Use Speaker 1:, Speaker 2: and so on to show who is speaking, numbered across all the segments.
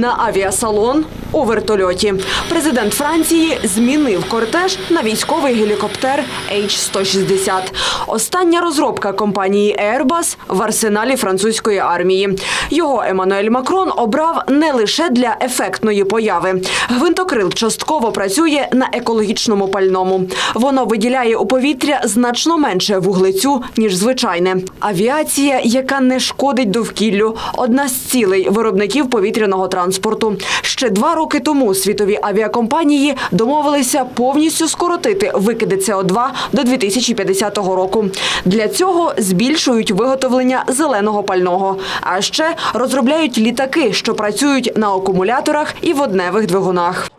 Speaker 1: на авіасалон у вертольоті. Президент Франції змінив кортеж на військовий гелікоптер H-160. Остання розробка компанії Airbus в арсеналі французької армії. Його Еммануель Макрон обрав не лише для ефектної появи. Гвинтокрил частково працює на екологічному пальному. Воно виділяє у повітря значно менше вуглецю, ніж звичайне. Авіація, яка не шкодить довкіллю, одна з цілей виробників повітряного транспорту. Ще два роки тому світові авіакомпанії домовилися повністю скоротити викиди СО2 до 2050 року. Для цього збільшують виготовлення зеленого пального, а ще розробляють літаки, що працюють на акумуляторах і водневих двигунах.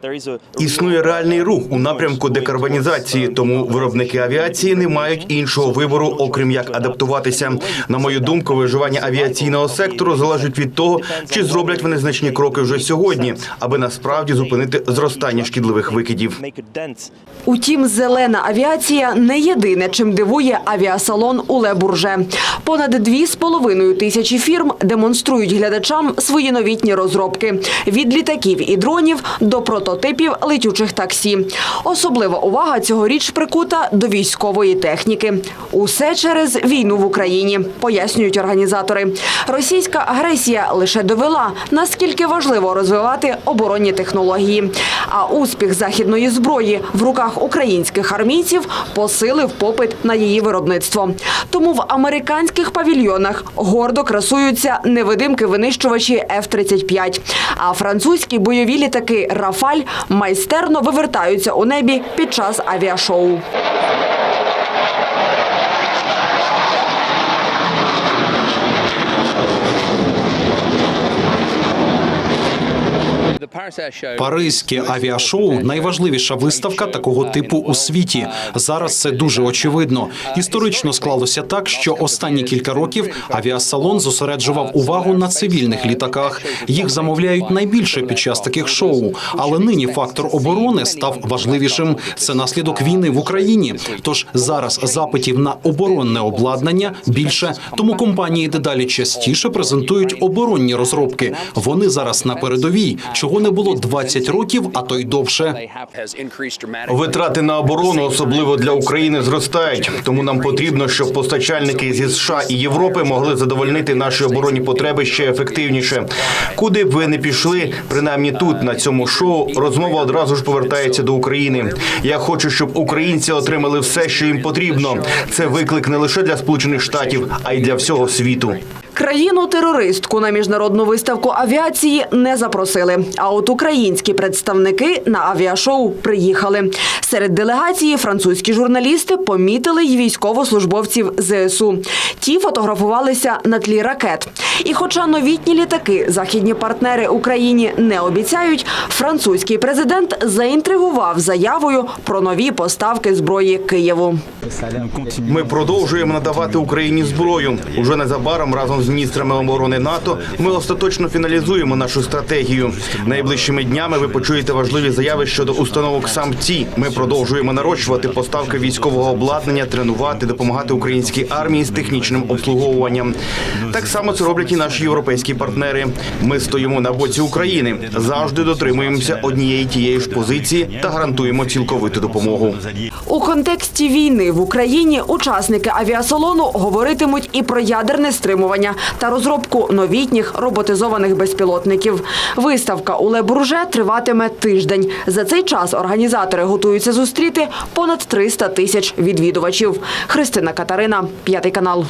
Speaker 2: Існує реальний рух у напрямку декарбонізації, тому виробники авіації не мають іншого вибору, окрім як адаптуватися. На мою думку, виживання авіаційного сектору залежить від того, чи зроблять вони значні кроки вже сьогодні, аби насправді зупинити зростання шкідливих викидів.
Speaker 1: Утім, зелена авіація не єдине, чим дивує авіасалон у Ле-Бурже. Понад дві з половиною тисячі фірм демонструють глядачам свої новітні розробки від літаків і дронів до прототипів летючих таксі. Особлива увага цьогоріч прикута до військової техніки. Усе через війну в Україні, пояснюють організатори. Російська агресія лише довела, наскільки важливо розвивати оборонні технології. А успіх західної зброї в руках українських армійців посилив попит на її виробництво. Тому в американських павільйонах гордо красуються невидимки винищувачі F-35. А французькі бойові літаки Рафаль майстерно вивертаються у небі під час авіашоу.
Speaker 3: Паризьке авіашоу найважливіша виставка такого типу у світі. Зараз це дуже очевидно. Історично склалося так, що останні кілька років авіасалон зосереджував увагу на цивільних літаках. Їх замовляють найбільше під час таких шоу. Але нині фактор оборони став важливішим. Це наслідок війни в Україні. Тож зараз запитів на оборонне обладнання більше. Тому компанії дедалі частіше презентують оборонні розробки. Вони зараз на передовій, чого не було 20 років, а то й довше.
Speaker 2: Витрати на оборону, особливо для України, зростають. Тому нам потрібно, щоб постачальники зі США і Європи могли задовольнити наші оборонні потреби ще ефективніше. Куди б ви не пішли, принаймні тут на цьому шоу розмова одразу ж повертається до України. Я хочу, щоб українці отримали все, що їм потрібно. Це виклик не лише для Сполучених Штатів, а й для всього світу.
Speaker 1: Країну-терористку на міжнародну виставку авіації не запросили. А от українські представники на авіашоу приїхали. Серед делегації французькі журналісти помітили й військовослужбовців ЗСУ. Ті фотографувалися на тлі ракет. І хоча новітні літаки західні партнери Україні не обіцяють, французький президент заінтригував заявою про нові поставки зброї Києву.
Speaker 2: Ми продовжуємо надавати Україні зброю. Уже незабаром разом з міністрами оборони НАТО ми остаточно фіналізуємо нашу стратегію. Найближчими днями ви почуєте важливі заяви щодо установок самці. Ми продовжуємо нарощувати поставки військового обладнання, тренувати, допомагати українській армії з технічним обслуговуванням. Так само це роблять і наші європейські партнери. Ми стоїмо на боці України, завжди дотримуємося однієї тієї ж позиції та гарантуємо цілковиту допомогу.
Speaker 1: У контексті війни в Україні учасники авіасалону говоритимуть і про ядерне стримування та розробку новітніх роботизованих безпілотників. Виставка у Ле-Бурже триватиме тиждень. За цей час організатори готуються зустріти понад 300 тисяч відвідувачів. Христина Катарина, п'ятий канал.